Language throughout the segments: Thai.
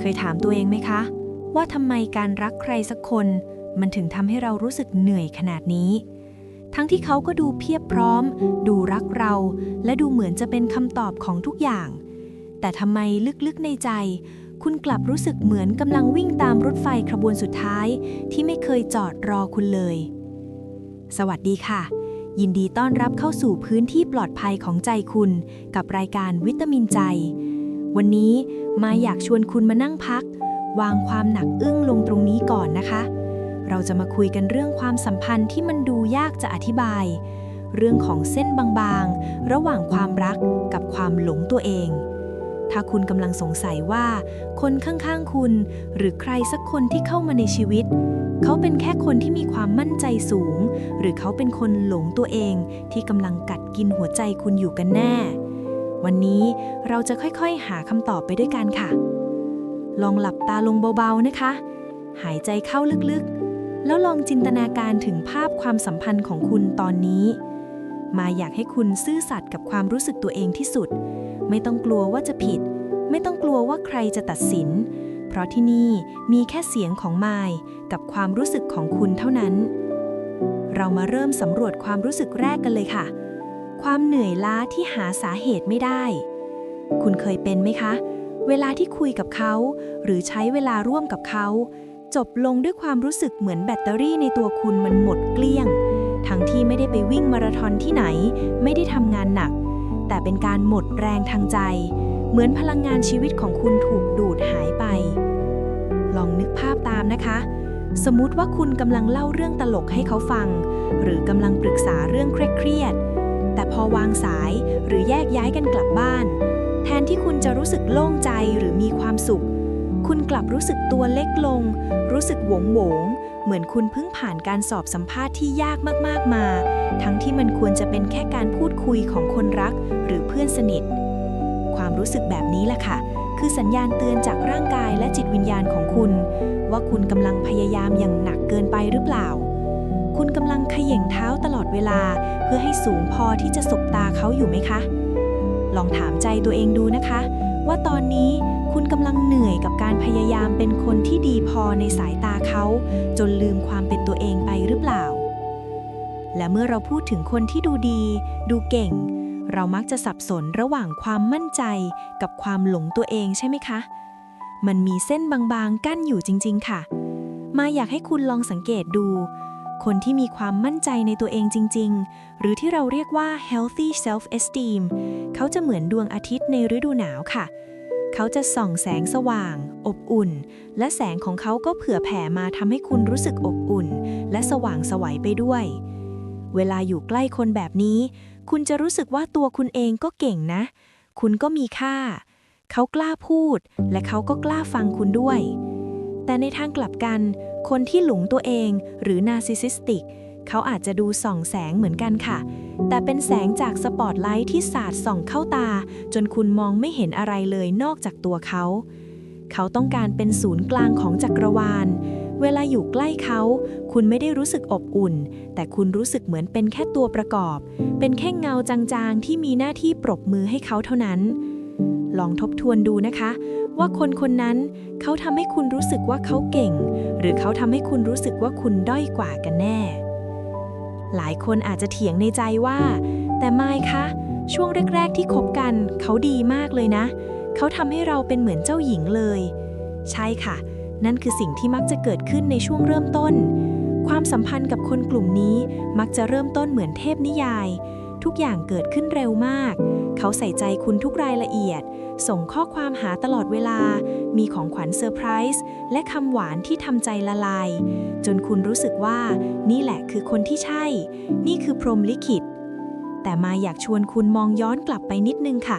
เคยถามตัวเองไหมคะ ว่าทำไมการรักใครสักคน มันถึงทำให้เรารู้สึกเหนื่อยขนาดนี้ ทั้งที่เขาก็ดูเพียบพร้อม ดูรักเรา และดูเหมือนจะเป็นคำตอบของทุกอย่าง แต่ทำไมลึกๆในใจ คุณกลับรู้สึกเหมือนกำลังวิ่งตามรถไฟขบวนสุดท้าย ที่ไม่เคยจอดรอคุณเลย สวัสดีค่ะยินดีต้อนรับเข้าสู่พื้นที่ปลอดภัยของใจคุณ กับรายการวิตามินใจ วันนี้มาอยากชวนคุณมานั่งพัก วางความหนักอึ้งลงตรงนี้ก่อนนะคะ เราจะมาคุยกันเรื่องความสัมพันธ์ที่มันดูยากจะอธิบาย เรื่องของเส้นบางๆ ระหว่างความรักกับความหลงตัวเอง ถ้าคุณกำลังสงสัยว่า คนข้างๆคุณ หรือใครสักคนที่เข้ามาในชีวิต เขาเป็นแค่คนที่มีความมั่นใจสูง หรือเขาเป็นคนหลงตัวเองที่กำลังกัดกินหัวใจคุณอยู่กันแน่ วันนี้เราจะค่อยๆ หาคำตอบไปด้วยกันค่ะ ลองหลับตาลงเบาๆนะคะ หายใจเข้าลึกๆ แล้วลองจินตนาการถึงภาพความสัมพันธ์ของคุณตอนนี้ มาอยากให้คุณซื่อสัตย์กับความรู้สึกตัวเองที่สุด ไม่ต้องกลัวว่าจะผิด ไม่ต้องกลัวว่าใครจะตัดสิน เพราะที่นี่มีแค่เสียงของมายกับความรู้สึกของคุณเท่านั้น เรามาเริ่มสำรวจความรู้สึกแรกกันเลยค่ะ ความเหนื่อยล้าที่หาสาเหตุไม่ได้ คุณเคยเป็นไหมคะ เวลาที่คุยกับเขา หรือใช้เวลาร่วมกับเขา จบลงด้วยความรู้สึกเหมือนแบตเตอรี่ในตัวคุณมันหมดเกลี้ยง ทั้งที่ไม่ได้ไปวิ่งมาราธอนที่ไหน ไม่ได้ทำงานหนัก แต่เป็นการหมดแรงทางใจ เหมือนพลังงานชีวิตของคุณถูกดูดหายไป ลองนึกภาพตามนะคะสมมุติว่าคุณกำลังเล่าเรื่องตลกให้เขาฟัง หรือกำลังปรึกษาเรื่องเครียด แต่พอวางสายหรือแยกย้ายกันกลับบ้าน แทนที่คุณจะรู้สึกโล่งใจหรือมีความสุข คุณกลับรู้สึกตัวเล็กลง รู้สึกหวงหวง เหมือนคุณเพิ่งผ่านการสอบสัมภาษณ์ที่ยากมากๆมา ทั้งที่มันควรจะเป็นแค่การพูดคุยของคนรักหรือเพื่อนสนิท ความรู้สึกแบบนี้แหละค่ะ คือสัญญาณเตือนจากร่างกายและจิตวิญญาณของคุณ ว่าคุณกำลังพยายามอย่างหนักเกินไปหรือเปล่า คุณกำลัง เวลาเพื่อให้สูงพอที่จะสบตาเขาอยู่ไหมคะ ลองถามใจตัวเองดูนะคะ ว่าตอนนี้คุณกำลังเหนื่อยกับการพยายามเป็นคนที่ดีพอในสายตาเขา จนลืมความเป็นตัวเองไปหรือเปล่า และเมื่อเราพูดถึงคนที่ดูดี ดูเก่ง เรามักจะสับสนระหว่างความมั่นใจกับความหลงตัวเองใช่ไหมคะ มันมีเส้นบางๆกั้นอยู่จริง ๆ ค่ะ มาอยากให้คุณลองสังเกตดู คนที่มีความมั่นใจในตัวเองจริง ๆ หรือที่เราเรียกว่า healthy self esteem เขาจะเหมือนดวงอาทิตย์ในฤดูหนาวค่ะ เขาจะส่องแสงสว่าง อบอุ่น และแสงของเขาก็เผื่อแผ่มาทำให้คุณรู้สึกอบอุ่น และสว่างสวัยไปด้วย เวลาอยู่ใกล้คนแบบนี้ คุณจะรู้สึกว่าตัวคุณเองก็เก่งนะ คุณก็มีค่า เขากล้าพูด และเขาก็กล้าฟังคุณด้วย แต่ในทางกลับกัน คนที่หลงตัวเองหรือ narcissistic เขาอาจจะดูส่องแสงเหมือนกันค่ะ แต่เป็นแสงจากสปอตไลท์ที่สาดส่องเข้าตา จนคุณมองไม่เห็นอะไรเลยนอกจากตัวเขา เขาต้องการเป็นศูนย์กลางของจักรวาล เวลาอยู่ใกล้เขา คุณไม่ได้รู้สึกอบอุ่น แต่คุณรู้สึกเหมือนเป็นแค่ตัวประกอบ เป็นแค่เงาจางๆที่มีหน้าที่ปรบมือให้เขาเท่านั้น ลองทบทวนดูนะคะ ว่าคนคนนั้นเขาทำให้คุณรู้สึกว่าเขาเก่ง หรือเขาทำให้คุณรู้สึกว่าคุณด้อยกว่ากันแน่ หลายคนอาจจะเถียงในใจว่า แต่ไม่คะช่วงแรก ๆ ที่คบกัน เขาดีมากเลยนะ เขาทำให้เราเป็นเหมือนเจ้าหญิงเลย ใช่ค่ะ นั่นคือสิ่งที่มักจะเกิดขึ้นในช่วงเริ่มต้น ความสัมพันธ์กับคนกลุ่มนี้มักจะเริ่มต้นเหมือนเทพนิยาย ทุกอย่างเกิดขึ้นเร็วมาก เขาใส่ใจคุณทุกรายละเอียด ส่งข้อความหาตลอดเวลา มีของขวัญเซอร์ไพรส์และคำหวานที่ทำใจละลาย จนคุณรู้สึกว่า นี่แหละคือคนที่ใช่ นี่คือพรหมลิขิต แต่มาอยากชวนคุณมองย้อนกลับไปนิดนึงค่ะ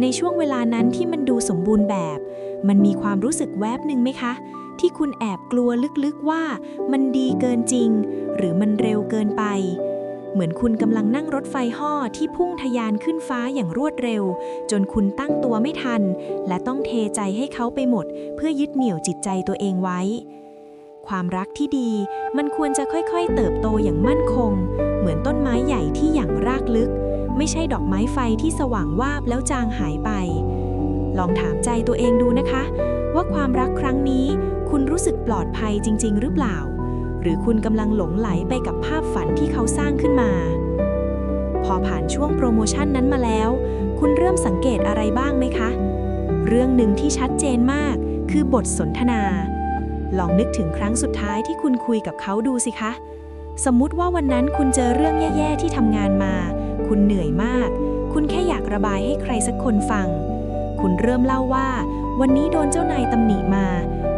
ในช่วงเวลานั้นที่มันดูสมบูรณ์แบบ มันมีความรู้สึกแวบหนึ่งไหมคะ ที่คุณแอบกลัวลึกๆว่า มันดีเกินจริง หรือมันเร็วเกินไป เหมือนคุณกำลังนั่งรถไฟห่อที่พุ่งทะยานขึ้นฟ้าอย่างรวดเร็ว จนคุณตั้งตัวไม่ทัน และต้องเทใจให้เขาไปหมด เพื่อยึดเหนี่ยวจิตใจตัวเองไว้ ความรักที่ดีมันควรจะค่อยๆ เติบโตอย่างมั่นคง เหมือนต้นไม้ใหญ่ที่อย่างรากลึก ไม่ใช่ดอกไม้ไฟที่สว่างวาบแล้วจางหายไป ลองถามใจตัวเองดูนะคะ ว่าความรักครั้งนี้ คุณรู้สึกปลอดภัยจริง ๆ หรือเปล่า หรือคุณกำลังหลงไหลไปกับภาพฝันที่เขาสร้างขึ้นมา พอผ่านช่วงโปรโมชั่นนั้นมาแล้ว คุณเริ่มสังเกตอะไรบ้างไหมคะ เรื่องหนึ่งที่ชัดเจนมาก คือบทสนทนา ลองนึกถึงครั้งสุดท้ายที่คุณคุยกับเขาดูสิคะ สมมุติว่าวันนั้นคุณเจอเรื่องแย่ๆที่ทำงานมา คุณเหนื่อยมาก คุณแค่อยากระบายให้ใครสักคนฟัง คุณเริ่มเล่าว่า วันนี้โดนเจ้านายตำหนิมา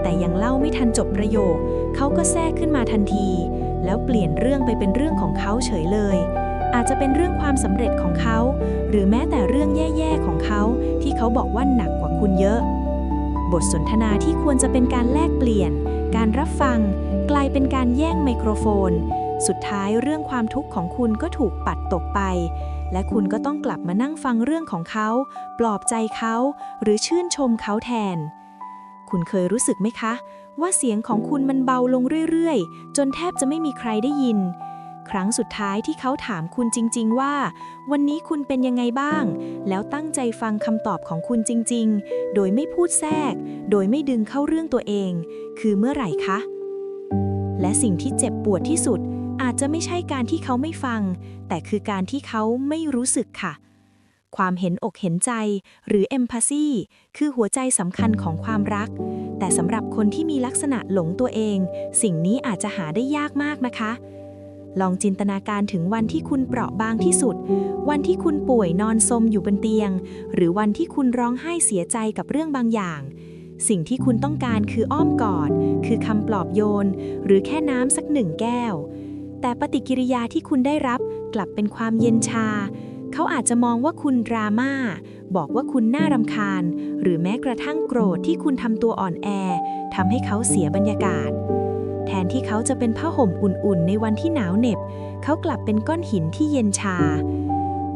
แต่ยังเล่าไม่ทันจบประโยค เขาก็แทรกขึ้นมาทันที แล้วเปลี่ยนเรื่องไปเป็นเรื่องของเขาเฉยเลย อาจจะเป็นเรื่องความสำเร็จของเขา หรือแม้แต่เรื่องแย่ๆของเขา ที่เขาบอกว่าหนักกว่าคุณเยอะ บทสนทนาที่ควรจะเป็นการแลกเปลี่ยน การรับฟัง กลายเป็นการแย่งไมโครโฟน สุดท้ายเรื่องความทุกข์ของคุณก็ถูกปัดตกไปและคุณก็ต้องกลับมานั่งฟังเรื่องของเขา ปลอบใจเขา หรือชื่นชมเขาแทน คุณเคยรู้สึกไหมคะ ว่าเสียงของคุณมันเบาลงเรื่อยๆ จนแทบจะไม่มีใครได้ยิน ครั้งสุดท้ายที่เขาถามคุณจริง ๆ ว่า วันนี้คุณเป็นยังไงบ้าง แล้วตั้งใจฟังคำตอบของคุณจริง ๆ โดยไม่พูดแทรก โดยไม่ดึงเข้าเรื่องตัวเอง คือเมื่อไหร่คะ และสิ่งที่เจ็บปวดที่สุดอาจจะไม่ใช่การที่เขาไม่ฟัง แต่คือการที่เขาไม่รู้สึกค่ะ ความเห็นอกเห็นใจ หรือ empathy คือหัวใจสำคัญของความรัก แต่สำหรับคนที่มีลักษณะหลงตัวเอง สิ่งนี้อาจจะหาได้ยากมากนะคะ ลองจินตนาการถึงวันที่คุณเปราะบางที่สุด วันที่คุณป่วยนอนซมอยู่บนเตียง หรือวันที่คุณร้องไห้เสียใจกับเรื่องบางอย่างสิ่งที่คุณต้องการคืออ้อมกอด คือคำปลอบโยน หรือแค่น้ำสักหนึ่งแก้ว แต่ปฏิกิริยาที่คุณได้รับกลับเป็นความเย็นชา เขาอาจจะมองว่าคุณดราม่า บอกว่าคุณน่ารำคาญ หรือแม้กระทั่งโกรธที่คุณทำตัวอ่อนแอทำให้เขาเสียบรรยากาศ แทนที่เขาจะเป็นผ้าห่มอุ่นๆ ในวันที่หนาวเหน็บ เขากลับเป็นก้อนหินที่เย็นชา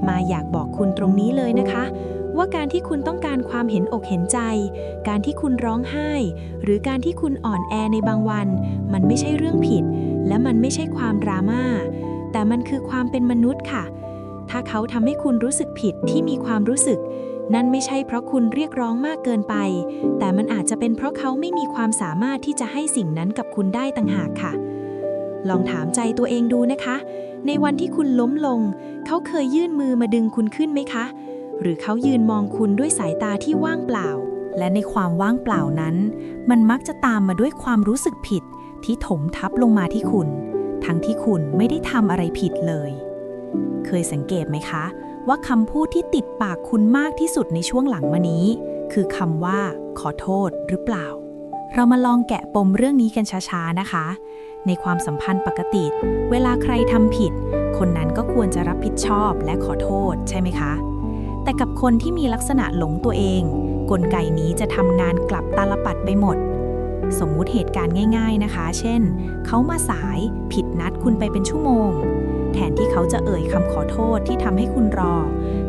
มาอยากบอกคุณตรงนี้เลยนะคะ ว่าการที่คุณต้องการความเห็นอกเห็นใจ การที่คุณร้องไห้ หรือการที่คุณอ่อนแอในบางวัน มันไม่ใช่เรื่องผิด และมันไม่ใช่ความดราม่าแต่มันคือความเป็นมนุษย์ค่ะ ถ้าเขาทำให้คุณรู้สึกผิดที่มีความรู้สึก นั่นไม่ใช่เพราะคุณเรียกร้องมากเกินไป แต่มันอาจจะเป็นเพราะเขาไม่มีความสามารถที่จะให้สิ่งนั้นกับคุณได้ต่างหากค่ะ ลองถามใจตัวเองดูนะคะ ในวันที่คุณล้มลง เขาเคยยื่นมือมาดึงคุณขึ้นไหมคะ หรือเขายืนมองคุณด้วยสายตาที่ว่างเปล่า และในความว่างเปล่านั้น มันมักจะตามมาด้วยความรู้สึกผิดที่ถมทับลงมาที่คุณ ทั้งที่คุณไม่ได้ทำอะไรผิดเลย เคยสังเกตไหมคะ ว่าคำพูดที่ติดปากคุณมากที่สุดในช่วงหลังมานี้ คือคำว่า ขอโทษหรือเปล่า เรามาลองแกะปมเรื่องนี้กันช้าๆนะคะ ในความสัมพันธ์ปกติ เวลาใครทำผิด คนนั้นก็ควรจะรับผิดชอบและขอโทษใช่ไหมคะ แต่กับคนที่มีลักษณะหลงตัวเอง กลไกนี้จะทำงานกลับตาลปัดไปหมดสมมุติเหตุการณ์ง่าย ๆนะคะ เช่น เขามาสายผิดนัดคุณไปเป็นชั่วโมง แทนที่เขาจะเอ่ยคำขอโทษที่ทำให้คุณรอ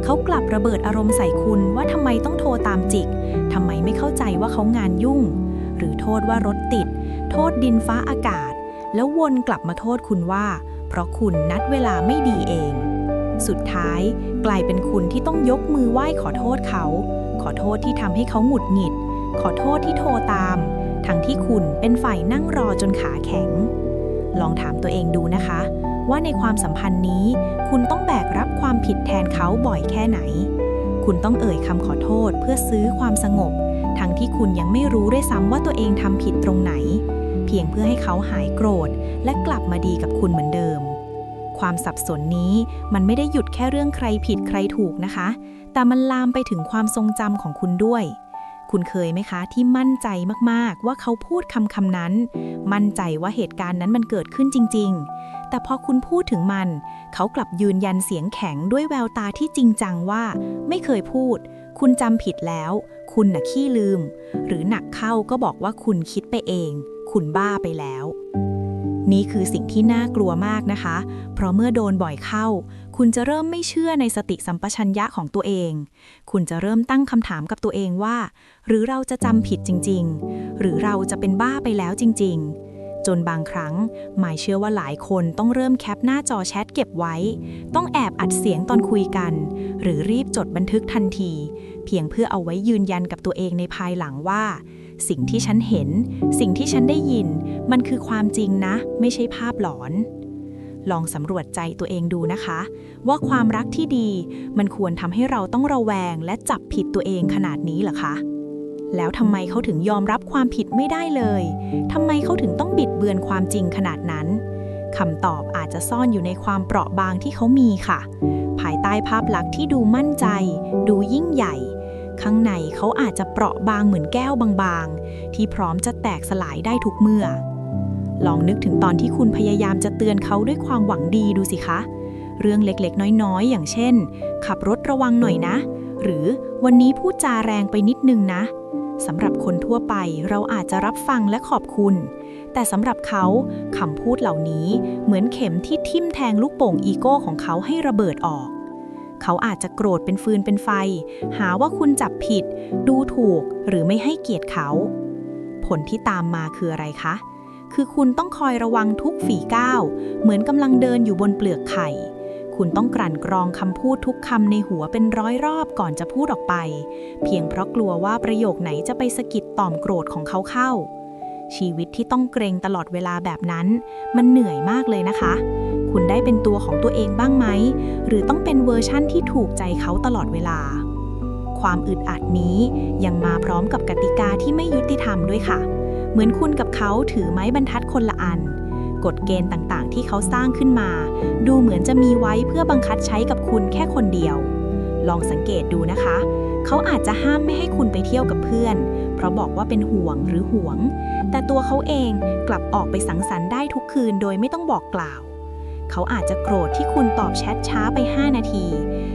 เขากลับระเบิดอารมณ์ใส่คุณว่าทำไมต้องโทรตามจิกทำไมไม่เข้าใจว่าเขางานยุ่ง หรือโทษว่ารถติด โทษดินฟ้าอากาศ แล้ววนกลับมาโทษคุณว่า เพราะคุณนัดเวลาไม่ดีเอง สุดท้ายกลายเป็นคุณที่ต้องยกมือไหว้ขอโทษเขา ขอโทษที่ทำให้เขาหงุดหงิด ขอโทษที่โทรตาม ทั้งที่คุณเป็นฝ่ายนั่งรอจนขาแข็ง ลองถามตัวเองดูนะคะ ว่าในความสัมพันธ์นี้ คุณต้องแบกรับความผิดแทนเขาบ่อยแค่ไหน คุณต้องเอ่ยคำขอโทษเพื่อซื้อความสงบ ทั้งที่คุณยังไม่รู้ด้วยซ้ำว่าตัวเองทำผิดตรงไหน เพียงเพื่อให้เขาหายโกรธ และกลับมาดีกับคุณเหมือนเดิม ความสับสนนี้มันไม่ได้หยุดแค่เรื่องใครผิดใครถูกนะคะ แต่มันลามไปถึงความทรงจำของคุณด้วยคุณเคยไหมคะที่มั่นใจมากๆ ว่าเขาพูดคำคำนั้น มั่นใจว่าเหตุการณ์นั้นมันเกิดขึ้นจริงๆ แต่พอคุณพูดถึงมัน เขากลับยืนยันเสียงแข็งด้วยแววตาที่จริงจังว่า ไม่เคยพูด คุณจำผิดแล้ว คุณน่ะขี้ลืม หรือหนักเข้าก็บอกว่าคุณคิดไปเอง คุณบ้าไปแล้ว นี่คือสิ่งที่น่ากลัวมากนะคะ เพราะเมื่อโดนบ่อยเข้า คุณจะเริ่มไม่เชื่อในสติสัมปชัญญะของตัวเอง คุณจะเริ่มตั้งคำถามกับตัวเองว่า หรือเราจะจำผิดจริง ๆ หรือเราจะเป็นบ้าไปแล้วจริง ๆ จนบางครั้ง หมายเชื่อว่าหลายคนต้องเริ่มแคปหน้าจอแชทเก็บไว้ ต้องแอบอัดเสียงตอนคุยกัน หรือรีบจดบันทึกทันที เพียงเพื่อเอาไว้ยืนยันกับตัวเองในภายหลังว่า สิ่งที่ฉันเห็น สิ่งที่ฉันได้ยิน มันคือความจริงนะ ไม่ใช่ภาพหลอน ลองสำรวจใจตัวเองดูนะคะ ว่าความรักที่ดี มันควรทำให้เราต้องระแวงและจับผิดตัวเองขนาดนี้หรอคะ แล้วทำไมเขาถึงยอมรับความผิดไม่ได้เลย ทำไมเขาถึงต้องบิดเบือนความจริงขนาดนั้น คำตอบอาจจะซ่อนอยู่ในความเปราะบางที่เขามีค่ะ ภายใต้ภาพลักษณ์ที่ดูมั่นใจ ดูยิ่งใหญ่ ข้างในเขาอาจจะเปราะบางเหมือนแก้วบางๆ ที่พร้อมจะแตกสลายได้ทุกเมื่อ ลองนึกถึงตอนที่คุณพยายามจะเตือนเขาด้วยความหวังดีดูสิคะ เรื่องเล็กๆ น้อยๆ อย่างเช่น ขับรถระวังหน่อยนะ หรือวันนี้พูดจาแรงไปนิดนึงนะ สำหรับคนทั่วไปเราอาจจะรับฟังและขอบคุณ แต่สำหรับเขาคำพูดเหล่านี้เหมือนเข็มที่ทิ่มแทงลูกโป่งอีโก้ของเขาให้ระเบิดออก เขาอาจจะโกรธเป็นฟืนเป็นไฟ หาว่าคุณจับผิด ดูถูกหรือไม่ให้เกียรติเขา ผลที่ตามมาคืออะไรคะ คือคุณต้องคอยระวังทุกฝีก้าว เหมือนกำลังเดินอยู่บนเปลือกไข่ คุณต้องกลั่นกรองคำพูดทุกคำในหัวเป็นร้อยรอบก่อนจะพูดออกไป เพียงเพราะกลัวว่าประโยคไหนจะไปสะกิดต่อมโกรธของเขาเข้า ชีวิตที่ต้องเกรงตลอดเวลาแบบนั้น มันเหนื่อยมากเลยนะคะ คุณได้เป็นตัวของตัวเองบ้างไหม หรือต้องเป็นเวอร์ชั่นที่ถูกใจเขาตลอดเวลา ความอึดอัดนี้ยังมาพร้อมกับกติกาที่ไม่ยุติธรรมด้วยค่ะ เหมือนคุณกับเขาถือไม้บรรทัดคนละอัน กฎเกณฑ์ต่างๆ ที่เขาสร้างขึ้นมา ดูเหมือนจะมีไว้เพื่อบังคับใช้กับคุณแค่คนเดียว ลองสังเกตดูนะคะ เขาอาจจะห้ามไม่ให้คุณไปเที่ยวกับเพื่อน เพราะบอกว่าเป็นห่วงหรือห่วง แต่ตัวเขาเองกลับออกไปสังสรรค์ได้ทุกคืนโดยไม่ต้องบอกกล่าว เขาอาจจะโกรธที่คุณตอบแชทช้าไป 5 นาที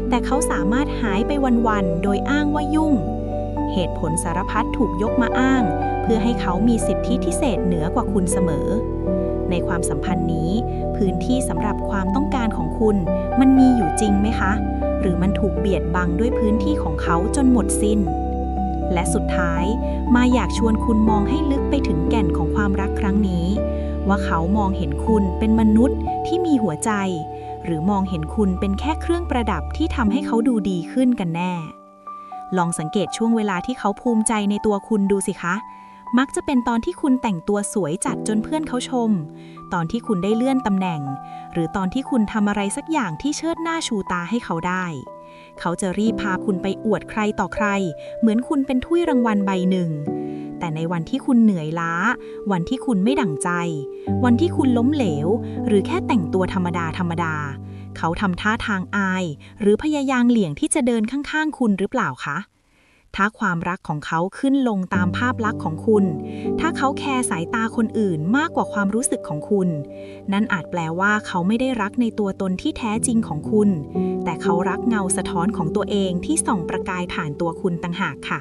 แต่เขาสามารถหายไปวันๆ โดยอ้างว่ายุ่ง เหตุผลสารพัดถูกยกมาอ้าง เพื่อให้เขามีสิทธิพิเศษเหนือกว่าคุณเสมอในความสัมพันธ์นี้ พื้นที่สำหรับความต้องการของคุณ มันมีอยู่จริงไหมคะ หรือมันถูกเบียดบังด้วยพื้นที่ของเขาจนหมดสิ้น และสุดท้าย มาอยากชวนคุณมองให้ลึกไปถึงแก่นของความรักครั้งนี้ ว่าเขามองเห็นคุณเป็นมนุษย์ที่มีหัวใจ หรือมองเห็นคุณเป็นแค่เครื่องประดับที่ทำให้เขาดูดีขึ้นกันแน่ ลองสังเกตช่วงเวลาที่เขาภูมิใจในตัวคุณดูสิคะ มักจะเป็นตอนที่คุณแต่งตัวสวยจัดจนเพื่อนเขาชม ตอนที่คุณได้เลื่อนตำแหน่ง หรือตอนที่คุณทำอะไรสักอย่างที่เชิดหน้าชูตาให้เขาได้ เขาจะรีบพาคุณไปอวดใครต่อใคร เหมือนคุณเป็นถ้วยรางวัลใบหนึ่ง แต่ในวันที่คุณเหนื่อยล้า วันที่คุณไม่ดั่งใจ วันที่คุณล้มเหลว หรือแค่แต่งตัวธรรมดาธรรมดา เขาทำท่าทางอาย หรือพยายามเหลี่ยงที่จะเดินข้างๆ คุณหรือเปล่าคะ ถ้าความรักของเขาขึ้นลงตามภาพลักษณ์ของคุณ ถ้าเขาแคร์สายตาคนอื่นมากกว่าความรู้สึกของคุณ นั่นอาจแปลว่าเขาไม่ได้รักในตัวตนที่แท้จริงของคุณ แต่เขารักเงาสะท้อนของตัวเองที่ส่องประกายผ่านตัวคุณต่างหากค่ะ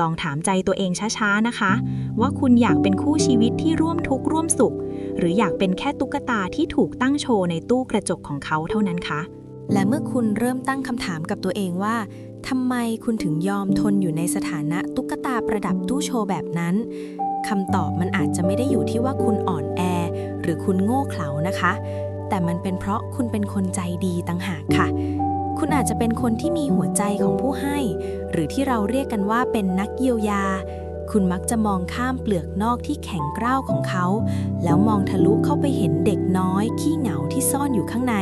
ลองถามใจตัวเองช้าๆนะคะ ว่าคุณอยากเป็นคู่ชีวิตที่ร่วมทุกข์ร่วมสุข หรืออยากเป็นแค่ตุ๊กตาที่ถูกตั้งโชว์ในตู้กระจกของเขาเท่านั้นคะและเมื่อคุณเริ่มตั้งคำถามกับตัวเองว่า ทำไมคุณถึงยอมทนอยู่ในสถานะตุ๊กตาประดับตู้โชว์แบบนั้นคำตอบมันอาจจะไม่ได้อยู่ที่ว่าคุณอ่อนแอ หรือคุณโง่เขลานะคะ แต่มันเป็นเพราะคุณเป็นคนใจดีต่างหากค่ะ คุณอาจจะเป็นคนที่มีหัวใจของผู้ให้ หรือที่เราเรียกกันว่าเป็นนักเยียวยา คุณมักจะมองข้ามเปลือกนอกที่แข็งกร้าวของเขา แล้วมองทะลุเข้าไปเห็นเด็กน้อย ขี้เหงาที่ซ่อนอยู่ข้างใน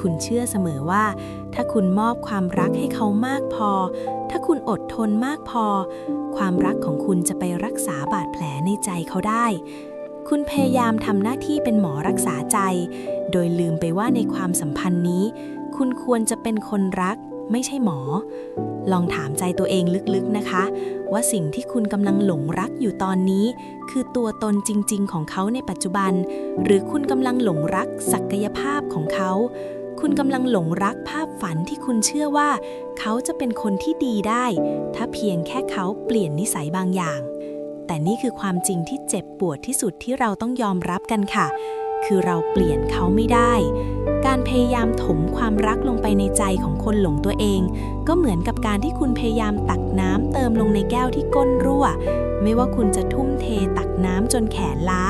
คุณเชื่อเสมอว่า ถ้าคุณมอบความรักให้เขามากพอ ถ้าคุณอดทนมากพอ ความรักของคุณจะไปรักษาบาดแผลในใจเขาได้ คุณพยายามทำหน้าที่เป็นหมอรักษาใจ โดยลืมไปว่าในความสัมพันธ์นี้ คุณควรจะเป็นคนรักไม่ใช่หมอ ลองถามใจตัวเองลึกๆนะคะ ว่าสิ่งที่คุณกำลังหลงรักอยู่ตอนนี้ คือตัวตนจริง ๆ ของเขาในปัจจุบัน หรือคุณกำลังหลงรักศักยภาพของเขา คุณกำลังหลงรักภาพฝันที่คุณเชื่อว่า เขาจะเป็นคนที่ดีได้ ถ้าเพียงแค่เขาเปลี่ยนนิสัยบางอย่าง แต่นี่คือความจริงที่เจ็บปวดที่สุดที่เราต้องยอมรับกันค่ะ คือเราเปลี่ยนเขาไม่ได้ การพยายามถมความรักลงไปในใจของคนหลงตัวเอง ก็เหมือนกับการที่คุณพยายามตักน้ำเติมลงในแก้วที่ก้นรั่ว ไม่ว่าคุณจะทุ่มเทตักน้ำจนแขนล้า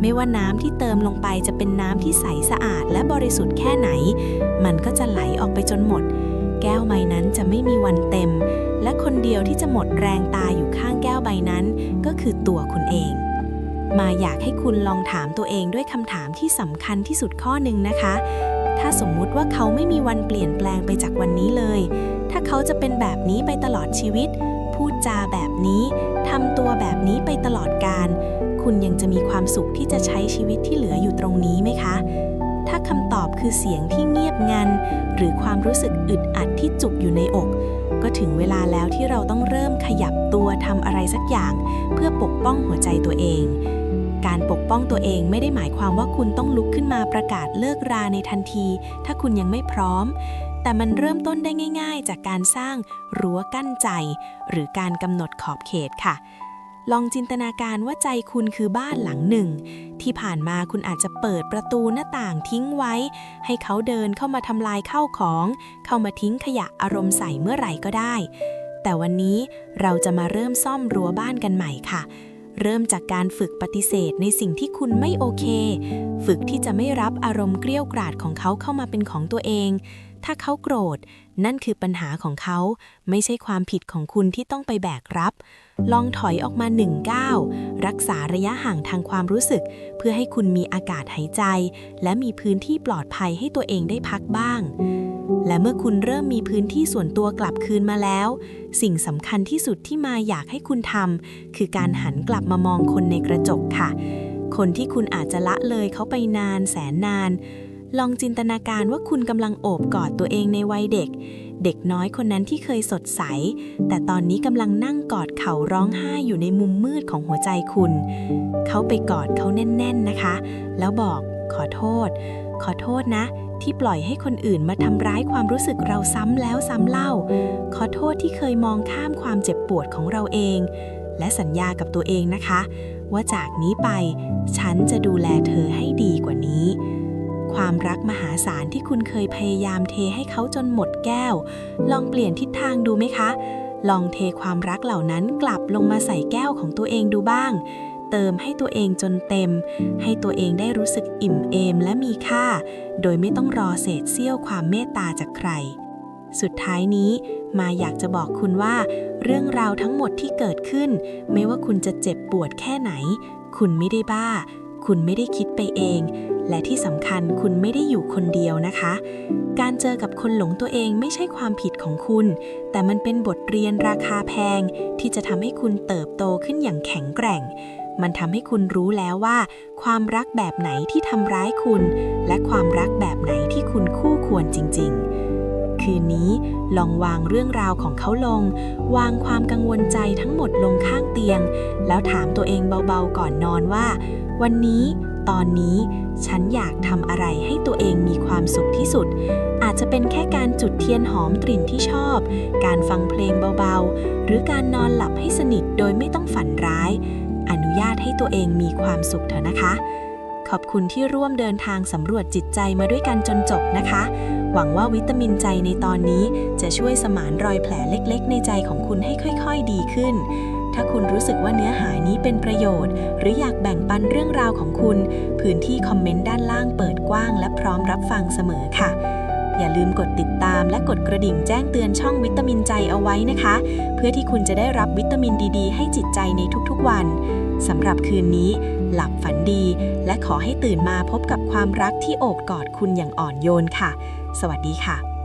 ไม่ว่าน้ำที่เติมลงไปจะเป็นน้ำที่ใสสะอาดและบริสุทธิ์แค่ไหน มันก็จะไหลออกไปจนหมด แก้วใบนั้นจะไม่มีวันเต็ม และคนเดียวที่จะหมดแรงตายอยู่ข้างแก้วใบนั้น ก็คือตัวคุณเอง มาอยากให้คุณลองถามตัวเองด้วยคำถามที่สำคัญที่สุดข้อหนึ่งนะคะ ถ้าสมมุติว่าเขาไม่มีวันเปลี่ยนแปลงไปจากวันนี้เลย ถ้าเขาจะเป็นแบบนี้ไปตลอดชีวิต พูดจาแบบนี้ทำตัวแบบนี้ไปตลอดการ คุณยังจะมีความสุขที่จะใช้ชีวิตที่เหลืออยู่ตรงนี้ไหมคะ ถ้าคำตอบคือเสียงที่เงียบงัน หรือความรู้สึกอึดอัดที่จุกอยู่ในอก ก็ถึงเวลาแล้วที่เราต้องเริ่มขยับตัวทำอะไรสักอย่าง เพื่อปกป้องหัวใจตัวเองการปกป้องตัวเองไม่ได้หมายความว่าคุณต้องลุกขึ้นมาประกาศเลิกราในทันที ถ้าคุณยังไม่พร้อม แต่มันเริ่มต้นได้ง่าย ๆ จากการสร้างรั้วกั้นใจ หรือการกำหนดขอบเขตค่ะ ลองจินตนาการว่าใจคุณคือบ้านหลังหนึ่ง ที่ผ่านมาคุณอาจจะเปิดประตูหน้าต่างทิ้งไว้ ให้เขาเดินเข้ามาทำลายข้าวของ เข้ามาทิ้งขยะอารมณ์ใส่เมื่อไหร่ก็ได้ แต่วันนี้เราจะมาเริ่มซ่อมรั้วบ้านกันใหม่ค่ะเริ่มจากการฝึกปฏิเสธในสิ่งที่คุณไม่โอเค ฝึกที่จะไม่รับอารมณ์เกลี้ยวกราดของเขาเข้ามาเป็นของตัวเอง ถ้าเขาโกรธ นั่นคือปัญหาของเขาไม่ใช่ความผิดของคุณที่ต้องไปแบกรับ ลองถอยออกมาหนึ่งก้าวรักษาระยะห่างทางความรู้สึก เพื่อให้คุณมีอากาศหายใจ และมีพื้นที่ปลอดภัยให้ตัวเองได้พักบ้าง และเมื่อคุณเริ่มมีพื้นที่ส่วนตัวกลับคืนมาแล้ว สิ่งสำคัญที่สุดที่มาอยากให้คุณทำคือการหันกลับมามองคนในกระจกค่ะ คนที่คุณอาจจะละเลยเขาไปนานแสนนาน ลองจินตนาการว่าคุณกำลังโอบกอดตัวเองในวัยเด็ก เด็กน้อยคนนั้นที่เคยสดใส แต่ตอนนี้กำลังนั่งกอดเขาร้องไห้อยู่ในมุมมืดของหัวใจคุณ เขาไปกอดเขาแน่น ๆนะคะ แล้วบอกขอโทษ ขอโทษนะ ที่ปล่อยให้คนอื่นมาทำร้ายความรู้สึกเราซ้ำแล้วซ้ำเล่า ขอโทษที่เคยมองข้ามความเจ็บปวดของเราเอง และสัญญากับตัวเองนะคะ ว่าจากนี้ไป ฉันจะดูแลเธอให้ดีกว่านี้ ความรักมหาศาลที่คุณเคยพยายามเทให้เขาจนหมดแก้ว ลองเปลี่ยนทิศทางดูไหมคะ ลองเทความรักเหล่านั้นกลับลงมาใส่แก้วของตัวเองดูบ้าง เติมให้ตัวเองจนเต็ม ให้ตัวเองได้รู้สึกอิ่มเอมและมีค่า โดยไม่ต้องรอเศษเสี้ยวความเมตตาจากใคร สุดท้ายนี้มาอยากจะบอกคุณว่า เรื่องราวทั้งหมดที่เกิดขึ้น ไม่ว่าคุณจะเจ็บปวดแค่ไหน คุณไม่ได้บ้า คุณไม่ได้คิดไปเอง และที่สำคัญคุณไม่ได้อยู่คนเดียวนะคะ การเจอกับคนหลงตัวเองไม่ใช่ความผิดของคุณ แต่มันเป็นบทเรียนราคาแพง ที่จะทำให้คุณเติบโตขึ้นอย่างแข็งแกร่ง มันทำให้คุณรู้แล้วว่า ความรักแบบไหนที่ทำร้ายคุณ และความรักแบบไหนที่คุณคู่ควรจริง ๆ คืนนี้ลองวางเรื่องราวของเขาลง วางความกังวลใจทั้งหมดลงข้างเตียง แล้วถามตัวเองเบาๆก่อนนอนว่า วันนี้ ตอนนี้ ฉันอยากทำอะไรให้ตัวเองมีความสุขที่สุด อาจจะเป็นแค่การจุดเทียนหอมกลิ่นที่ชอบ การฟังเพลงเบาๆ หรือการนอนหลับให้สนิทโดยไม่ต้องฝันร้าย อนุญาตให้ตัวเองมีความสุขเถอะนะคะ ขอบคุณที่ร่วมเดินทางสำรวจจิตใจมาด้วยกันจนจบนะคะ หวังว่าวิตามินใจในตอนนี้ จะช่วยสมานรอยแผลเล็ก ๆ ในใจของคุณให้ค่อย ๆ ดีขึ้น ถ้าคุณรู้สึกว่าเนื้อหานี้เป็นประโยชน์ หรืออยากแบ่งปันเรื่องราวของคุณ พื้นที่คอมเมนต์ด้านล่างเปิดกว้าง และพร้อมรับฟังเสมอค่ะ อย่าลืมกดติดตามและกดกระดิ่งแจ้งเตือนช่องวิตามินใจเอาไว้นะคะ เพื่อที่คุณจะได้รับวิตามินดีๆ ให้จิตใจในทุกๆวันสำหรับคืนนี้ หลับฝันดี และขอให้ตื่นมาพบกับความรักที่โอบกอดคุณอย่างอ่อนโยนค่ะ สวัสดีค่ะ